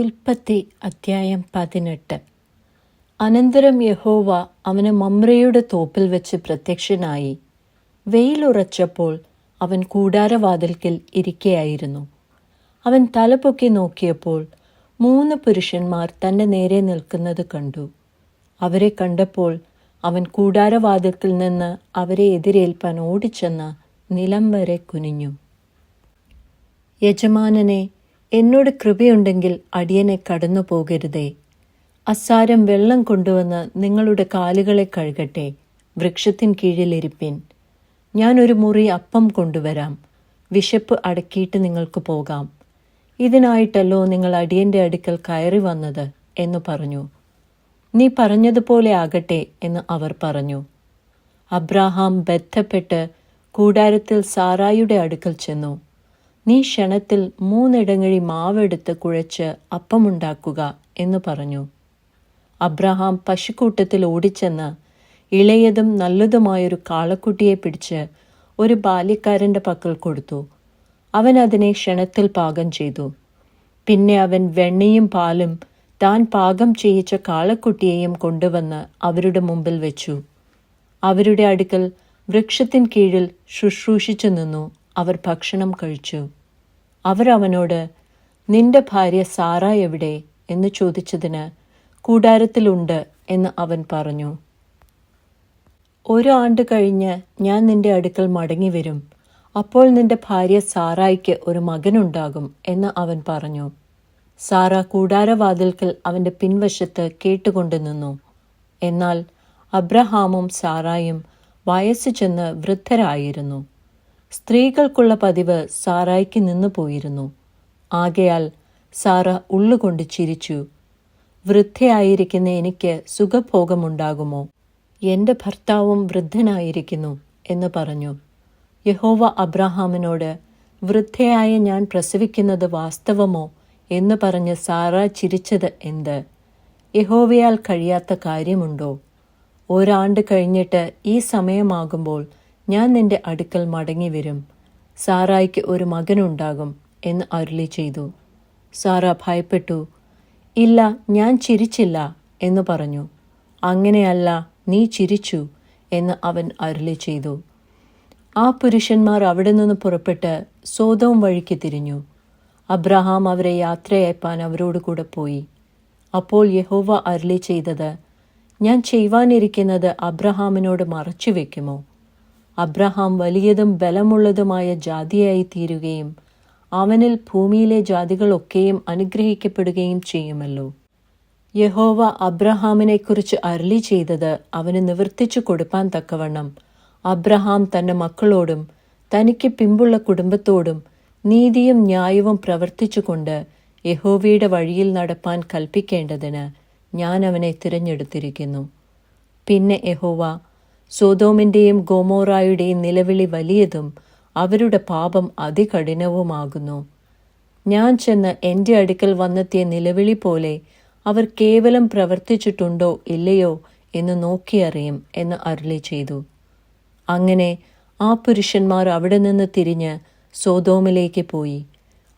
ഉൽപ്പത്തി അധ്യായം പതിനെട്ട്. അനന്തരം യഹോവ അവന് മമ്രയുടെ തോപ്പിൽ വെച്ച് പ്രത്യക്ഷനായി. വെയിലുറച്ചപ്പോൾ അവൻ കൂടാരവാതിൽക്കൽ ഇരിക്കയായിരുന്നു. അവൻ തലപൊക്കി നോക്കിയപ്പോൾ മൂന്ന് പുരുഷന്മാർ തന്റെ നേരെ നിൽക്കുന്നത് കണ്ടു. അവരെ കണ്ടപ്പോൾ അവൻ കൂടാരവാതിൽക്കിൽ നിന്ന് അവരെ എതിരേൽപ്പാൻ ഓടിച്ചെന്ന് നിലം വരെ കുനിഞ്ഞു. യജമാനനെ എന്നോട് കൃപയുണ്ടെങ്കിൽ അടിയനെ കടന്നു പോകരുതേ. അസാരം വെള്ളം കൊണ്ടുവന്ന് നിങ്ങളുടെ കാലുകളെ കഴുകട്ടെ വൃക്ഷത്തിൻ കീഴിലിരിപ്പിൻ ഞാനൊരു മുറി അപ്പം കൊണ്ടുവരാം വിശപ്പ് അടക്കിയിട്ട് നിങ്ങൾക്ക് പോകാം. ഇതിനായിട്ടല്ലോ നിങ്ങൾ അടിയന്റെ അടുക്കൽ കയറി വന്നത് എന്ന് പറഞ്ഞു. നീ പറഞ്ഞതുപോലെ ആകട്ടെ എന്ന് അവർ പറഞ്ഞു. അബ്രാഹാം ബന്ധപ്പെട്ട് കൂടാരത്തിൽ സാറായുടെ അടുക്കൽ ചെന്നു. നീ ക്ഷണത്തിൽ മൂന്നിടങ്ങഴി മാവെടുത്ത് കുഴച്ച് അപ്പമുണ്ടാക്കുക എന്ന് പറഞ്ഞു. അബ്രഹാം പശുക്കൂട്ടത്തിൽ ഓടിച്ചെന്ന് ഇളയതും നല്ലതുമായൊരു കാളക്കുട്ടിയെ പിടിച്ച് ഒരു ബാല്യക്കാരന്റെ പക്കൽ കൊടുത്തു. അവൻ അതിനെ ക്ഷണത്തിൽ പാകം ചെയ്തു. പിന്നെ അവൻ വെണ്ണയും പാലും താൻ പാകം ചെയ്യിച്ച കാളക്കുട്ടിയെയും കൊണ്ടുവന്ന് അവരുടെ മുമ്പിൽ വെച്ചു. അവരുടെ അടുക്കൽ വൃക്ഷത്തിൻ കീഴിൽ ശുശ്രൂഷിച്ചു നിന്നു. അവർ ഭക്ഷണം കഴിച്ചു. അവരവനോട് നിന്റെ ഭാര്യ സാറ എവിടെ? എന്ന് ചോദിച്ചതിന് കൂടാരത്തിലുണ്ട് എന്ന് അവൻ പറഞ്ഞു. ഒരു കഴിഞ്ഞ് ഞാൻ നിന്റെ അടുക്കൽ മടങ്ങി വരും അപ്പോൾ നിന്റെ ഭാര്യ സാറായിക്ക് ഒരു മകനുണ്ടാകും എന്ന് അവൻ പറഞ്ഞു. സാറ കൂടാരവാതിൽക്കൽ അവന്റെ പിൻവശത്ത് കേട്ടുകൊണ്ട് നിന്നു. എന്നാൽ അബ്രഹാമും സാറായും വയസ്സ് ചെന്ന് വൃദ്ധരായിരുന്നു. സ്ത്രീകൾക്കുള്ള പതിവ് സാറായ്ക്ക് നിന്നു പോയിരുന്നു. ആകയാൽ സാറ ഉള്ളുകൊണ്ട് ചിരിച്ചു. വൃദ്ധയായിരിക്കുന്ന എനിക്ക് സുഖഭോഗമുണ്ടാകുമോ? എന്റെ ഭർത്താവും വൃദ്ധനായിരിക്കുന്നു എന്ന് പറഞ്ഞു. യഹോവ അബ്രഹാമിനോട് വൃദ്ധയായ ഞാൻ പ്രസവിക്കുന്നത് വാസ്തവമോ എന്ന് പറഞ്ഞ് സാറ ചിരിച്ചത് എന്ത്? യഹോവയാൽ കഴിയാത്ത കാര്യമുണ്ടോ? ഒരാണ്ട് കഴിഞ്ഞിട്ട് ഈ സമയമാകുമ്പോൾ ഞാൻ നിന്റെ അടുക്കൽ മടങ്ങി വരും. സാറായിക്ക് ഒരു മകനുണ്ടാകും എന്ന് അരുളി ചെയ്തു. സാറ ഭയപ്പെട്ടു. ഇല്ല ഞാൻ ചിരിച്ചില്ല എന്ന് പറഞ്ഞു. അങ്ങനെയല്ല നീ ചിരിച്ചു എന്ന് അവൻ അരുളി ചെയ്തു. ആ പുരുഷന്മാർ അവിടെ നിന്ന് പുറപ്പെട്ട് സോതവും വഴിക്ക് തിരിഞ്ഞു. അബ്രഹാം അവരെ യാത്രയയപ്പാൻ അവരോട് കൂടെ പോയി. അപ്പോൾ യഹോവ അരുളി ചെയ്തത് ഞാൻ ചെയ്യുവാനിരിക്കുന്നത് അബ്രഹാമിനോട് മറച്ചു വെക്കുമോ അബ്രഹാം വലിയതും ബലമുള്ളതുമായ ജാതിയായി തീരുകയും അവനിൽ ഭൂമിയിലെ ജാതികളൊക്കെയും അനുഗ്രഹിക്കപ്പെടുകയും ചെയ്യുമല്ലോ. യഹോവ അബ്രഹാമിനെക്കുറിച്ച് അരളി ചെയ്തത് അവന് നിവർത്തിച്ചു കൊടുപ്പാൻ തക്കവണ്ണം. അബ്രഹാം തന്റെ മക്കളോടും തനിക്ക് പിമ്പുള്ള കുടുംബത്തോടും നീതിയും ന്യായവും പ്രവർത്തിച്ചുകൊണ്ട് യഹോവയുടെ വഴിയിൽ നടപ്പാൻ കൽപ്പിക്കേണ്ടതിന് ഞാൻ അവനെ തിരഞ്ഞെടുത്തിരിക്കുന്നു. പിന്നെ യഹോവ സോതോമിന്റെയും ഗോമോറായുടെയും നിലവിളി വലിയതും അവരുടെ പാപം അതികഠിനവുമാകുന്നു. ഞാൻ ചെന്ന് എന്റെ അടുക്കൽ വന്നെത്തിയ നിലവിളി പോലെ അവർ കേവലം പ്രവർത്തിച്ചിട്ടുണ്ടോ ഇല്ലയോ എന്ന് നോക്കിയറിയും എന്ന് അരുളി ചെയ്തു. അങ്ങനെ ആ പുരുഷന്മാർ അവിടെ നിന്ന് തിരിഞ്ഞ് സോതോമിലേക്ക് പോയി.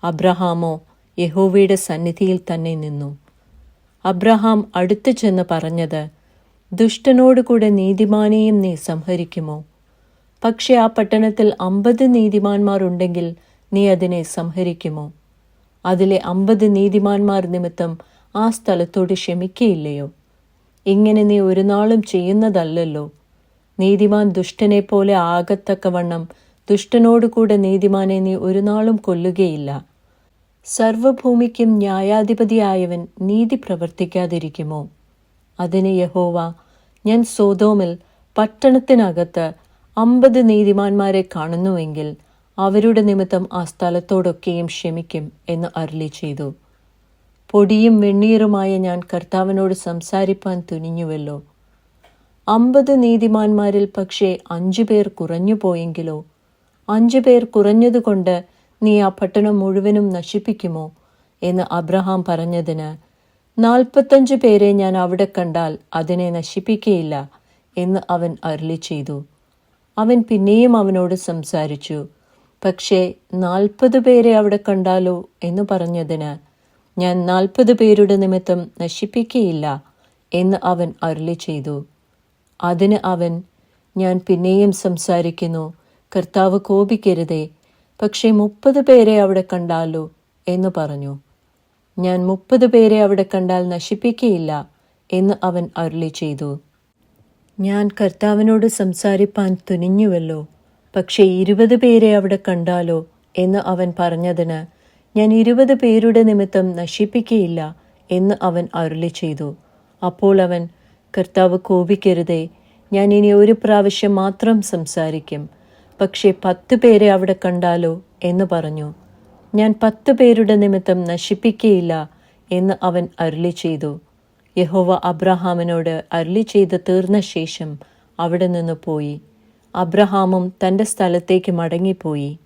അബ്രഹാമോ യഹോവയുടെ സന്നിധിയിൽ തന്നെ നിന്നു. അബ്രഹാം അടുത്തു ചെന്ന് പറഞ്ഞത് ദുഷ്ടനോടുകൂടെ നീതിമാനെയും നീ സംഹരിക്കുമോ? പക്ഷെ ആ പട്ടണത്തിൽ അമ്പത് നീതിമാന്മാരുണ്ടെങ്കിൽ നീ അതിനെ സംഹരിക്കുമോ? അതിലെ അമ്പത് നീതിമാന്മാർ നിമിത്തം ആ സ്ഥലത്തോട് ക്ഷമിക്കയില്ലയോ? ഇങ്ങനെ നീ ഒരു നാളും ചെയ്യുന്നതല്ലല്ലോ. നീതിമാൻ ദുഷ്ടനെ പോലെ ആകത്തക്കവണ്ണം ദുഷ്ടനോടുകൂടെ നീതിമാനെ നീ ഒരു നാളും കൊല്ലുകയില്ല. സർവഭൂമിക്കും ന്യായാധിപതിയായവൻ നീതി പ്രവർത്തിക്കാതിരിക്കുമോ? അതിന് യഹോവ ഞാൻ സോതോമിൽ പട്ടണത്തിനകത്ത് അമ്പത് നീതിമാന്മാരെ കാണുന്നുവെങ്കിൽ അവരുടെ നിമിത്തം ആ സ്ഥലത്തോടൊക്കെയും ക്ഷമിക്കും എന്ന് അരുളി ചെയ്തു. പൊടിയും വെണ്ണീറുമായ ഞാൻ കർത്താവിനോട് സംസാരിപ്പാൻ തുനിഞ്ഞുവല്ലോ. അമ്പത് നീതിമാന്മാരിൽ പക്ഷേ അഞ്ചു പേർ കുറഞ്ഞു പോയെങ്കിലോ? അഞ്ചു പേർ കുറഞ്ഞതുകൊണ്ട് നീ ആ പട്ടണം മുഴുവനും നശിപ്പിക്കുമോ? എന്ന് അബ്രഹാം പറഞ്ഞതിന് നാൽപ്പത്തഞ്ച് പേരെ ഞാൻ അവിടെ കണ്ടാൽ അതിനെ നശിപ്പിക്കയില്ല എന്ന് അവൻ അരുളി ചെയ്തു. അവൻ പിന്നെയും അവനോട് സംസാരിച്ചു പക്ഷേ നാൽപ്പത് പേരെ അവിടെ കണ്ടാലോ? എന്ന് പറഞ്ഞതിന് ഞാൻ നാൽപ്പത് പേരുടെ നിമിത്തം നശിപ്പിക്കുകയില്ല എന്ന് അവൻ അരുളി ചെയ്തു. അതിന് അവൻ ഞാൻ പിന്നെയും സംസാരിക്കുന്നു കർത്താവ് കോപിക്കരുതേ പക്ഷേ മുപ്പത് പേരെ അവിടെ കണ്ടാലോ? എന്ന് പറഞ്ഞു. ഞാൻ മുപ്പത് പേരെ അവിടെ കണ്ടാൽ നശിപ്പിക്കുകയില്ല എന്ന് അവൻ അരുളി ചെയ്തു. ഞാൻ കർത്താവിനോട് സംസാരിപ്പാൻ തുനിഞ്ഞുവല്ലോ പക്ഷേ ഇരുപത് പേരെ അവിടെ കണ്ടാലോ എന്ന് അവൻ പറഞ്ഞതിന് ഞാൻ ഇരുപത് പേരുടെ നിമിത്തം നശിപ്പിക്കുകയില്ല എന്ന് അവൻ അരുളി ചെയ്തു. അപ്പോൾ അവൻ കർത്താവ് കോപിക്കരുതേ ഞാൻ ഇനി ഒരു പ്രാവശ്യം മാത്രം സംസാരിക്കും പക്ഷേ പത്ത് പേരെ അവിടെ കണ്ടാലോ എന്ന് പറഞ്ഞു. ഞാൻ പത്ത് പേരുടെ നിമിത്തം നശിപ്പിക്കയില്ല എന്ന് അവൻ അരുളി ചെയ്തു. യഹോവ അബ്രഹാമിനോട് അരുളി ചെയ്ത് തീർന്ന ശേഷം അവിടെ നിന്ന് പോയി. അബ്രഹാമും തന്റെ സ്ഥലത്തേക്ക് മടങ്ങിപ്പോയി.